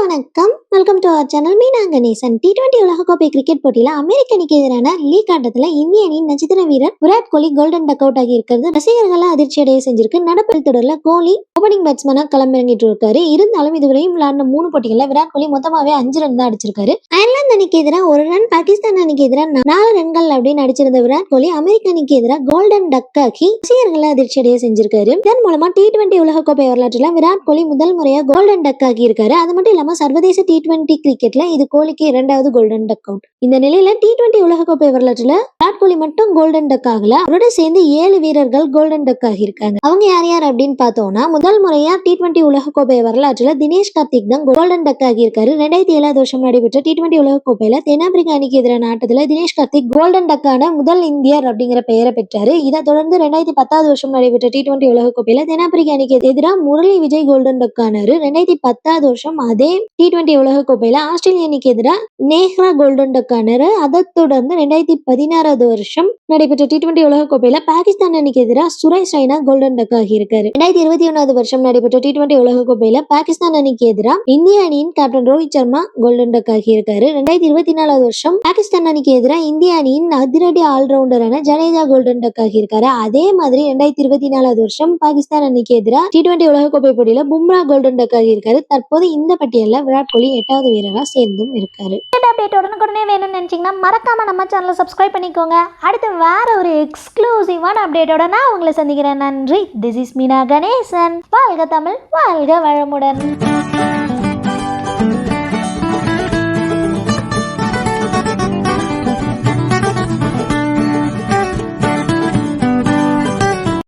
வணக்கம். Welcome to our channel மீனாங்க நேசன். டி டுவெண்டி உலகக்கோப்பை கிரிக்கெட் போட்டியில அமெரிக்க அணிக்கு எதிரான லீக் ஆட்டத்துல இந்திய அணியின் நட்சத்திர வீரர் Virat Kohli golden duck out ஆகி இருக்கிறது. ரசிகர்களை அதிர்ச்சி அடைய செஞ்சிருக்கு. நடப்பு தொடர்ல கோலி ஓபனிங் பேட்ஸ்மேனா களமிறங்கிட்டு இருக்காரு. இருந்தாலும் இதுவரையும் விளையாடின மூணு போட்டிகள்ல விராட் கோலி மொத்தமாவே அஞ்சு ரன் தான் அடிச்சிருக்காரு. அயர்லாந்து அணிக்கு எதிராக ஒரு ரன் பாகிஸ்தான் அணிக்கு எதிராக நாலு ரன்கள் அப்படின்னு அடிச்சிருந்த விராட் கோலி அமெரிக்க அணிக்கு எதிராக கோல்டன் டக் ஆகி ரசிகர்களை அதிர்ச்சி அடைய செஞ்சிருக்காரு. இதன் மூலமா டி டுவெண்டி உலகக்கோப்பை வரலாற்றுல விராட் கோலி முதல் முறையா கோல்டன் டக் ஆகி இருக்காரு அது மட்டும் இல்லாம சர்வதேச டி டுவெண்ட்டி கிரிக்கெட்ல இது கோலிக்கு இரண்டாவது கோல்டன் டக் அவுட் இந்த நிலையில டி டுவெண்ட்டி உலகக்கோப்பை வரலாற்றுல விராட் கோலி மட்டும் கோல்டன் டக் ஆகல. அவரோட சேர்ந்து ஏழு வீரர்கள் கோல்டன் டக் ஆகியிருக்காங்க. அவங்க யார் யார் அப்படின்னு பார்த்தோம்னா முதல் முறையா டி டுவெண்ட்டி உலகக்கோப்பை வரலாற்றுல தினேஷ் கார்த்திக் தான் கோல்டன் டக் ஆகியிருக்காரு. ரெண்டாயிரத்தி ஏழாவது வருஷம் நடைபெற்ற டி டுவெண்ட்டி உலகக்கோப்பையில தென்னாப்பிரிக்கா அணிக்கு எதிரான ஆட்டத்துல தினேஷ் கார்த்திக் கோல்டன் டக்கான முதல் இந்தியர் அப்படிங்கிற பெயரை பெற்றாரு. இதை தொடர்ந்து ரெண்டாயிரத்தி பத்தாவது வருஷம் நடைபெற்ற டி டுவெண்ட்டி உலகக்கோப்பையில தென்னாப்பிரிக்கா அணிக்கு எதிராக முரளி விஜய் கோல்டன் டக் ஆனாரு. ரெண்டாயிரத்தி பத்தாவது வருஷம் அதே டி டுவெண்ட்டி உலக உலகக்கோப்பையில ஆஸ்திரேலிய அணிக்கு எதிராக நேஹ்ரா கோல்டன் டக் அணர் அதை தொடர்ந்து ரெண்டாயிரத்தி பதினாறாவது வருஷம் நடைபெற்ற டி டுவெண்டி உலகக்கோப்பையில பாகிஸ்தான் அணிக்கு எதிராக சுரேஷ் ரெய்னா கோல்டன் டக் ஆகியிருக்காரு. ரெண்டாயிரத்தி இருபத்தி ஒன்னாவது வருஷம் நடைபெற்ற டி டுவெண்டி உலகக்கோப்பையில பாகிஸ்தான் அணிக்கு எதிராக இந்திய அணியின் captain Rohit Sharma golden duck ஆகியிருக்காரு. ரெண்டாயிரத்தி இருபத்தி நாலாவது வருஷம் பாகிஸ்தான் அணிக்கு எதிராக இந்திய அணியின் அதிரடி ஆல்ரவுண்டரான ஜடேஜா கோல்டன் டக் ஆகியிருக்காரு. அதே மாதிரி ரெண்டாயிரத்தி இருபத்தி நாலாவது வருஷம் பாகிஸ்தான் அணிக்கு எதிராக டி டுவெண்டி உலகக்கோப்பை போட்டியில பும்ரா கோல்டன் டக் ஆகியிருக்காரு. தற்போது இந்த பட்டியலில் விராட் கோலி எட்டாவது வீரராக சேர்ந்தும் இருக்காரு. அப்டேட் உடனுக்குடனே வேணும்னு நினச்சிங்கன்னா மறக்காமல் நம்ம சேனலை சப்ஸ்கிரைப் பண்ணிக்கோங்க. அடுத்து வேற ஒரு எக்ஸ்க்ளூசிவான அப்டேட்டோட நான் உங்களை சந்திக்கிறேன். நன்றி. This is Meena Ganesan. வாழ்க தமிழ் வாழ்க வளமுடன்.